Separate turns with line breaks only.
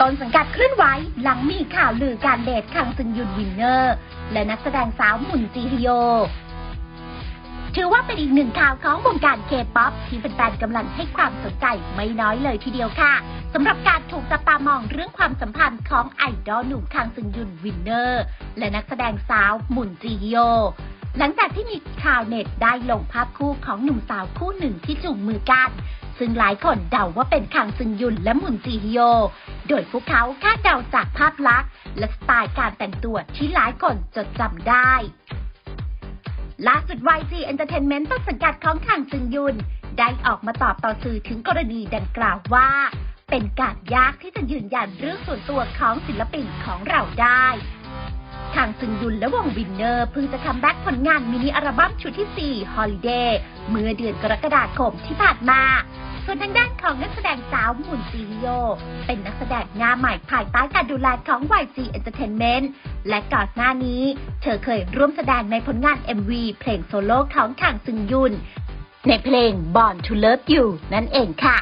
ต้นสังกัดเคลื่อนไหวหลังมีข่าวลือการเดทคังซึงยุนวินเนอร์ และนักแสดงสาวหมุนจีฮโย ถือว่าเป็นอีกหนึ่งข่าวของวงการเคป๊อปที่แฟนๆกำลังให้ความสนใจไม่น้อยเลยทีเดียวค่ะสำหรับการถูกจับตามองเรื่องความสัมพันธ์ของไอดอลหนุ่มคังซึงยุนวินเนอร์ และนักแสดงสาวหมุนจีฮโยหลังจากที่มีข่าวเน็ตได้ลงภาพคู่ของหนุ่มสาวคู่หนึ่งที่จูงมือกัน ซึ่งหลายคนเดาว่าเป็นคังซึงยุนและหมุนจีฮโย โดยพวกเขาคาดเดาจากภาพลักษณ์ และสไตล์การแต่งตัวที่หลายคนจดจำได้ ล่าสุด YG Entertainment ต้นสังกัดของคังซึงยุน ได้ออกมาตอบต่อสื่อถึงกรณีดังกล่าวว่า เป็นการยากที่จะยืนยันเรื่องส่วนตัวของศิลปินของเราได้ ทางซึงยุนและวงวินเนอร์เพิ่งจะคัมแบ็กผลงานมินิอัลบั้มชุดที่ 4 Holiday เมื่อเดือนกรกฎาคมที่ผ่านมา ส่วนทางด้านของนักแสดงสาวมุนซีโย เป็นนักแสดงหน้าใหม่ภายใต้การดูแลของ YG Entertainment และก่อนหน้านี้ เธอเคยร่วมแสดงในผลงาน MV เพลงโซโล่ของทางซึงยุนในเพลง Born to Love You นั่นเองค่ะ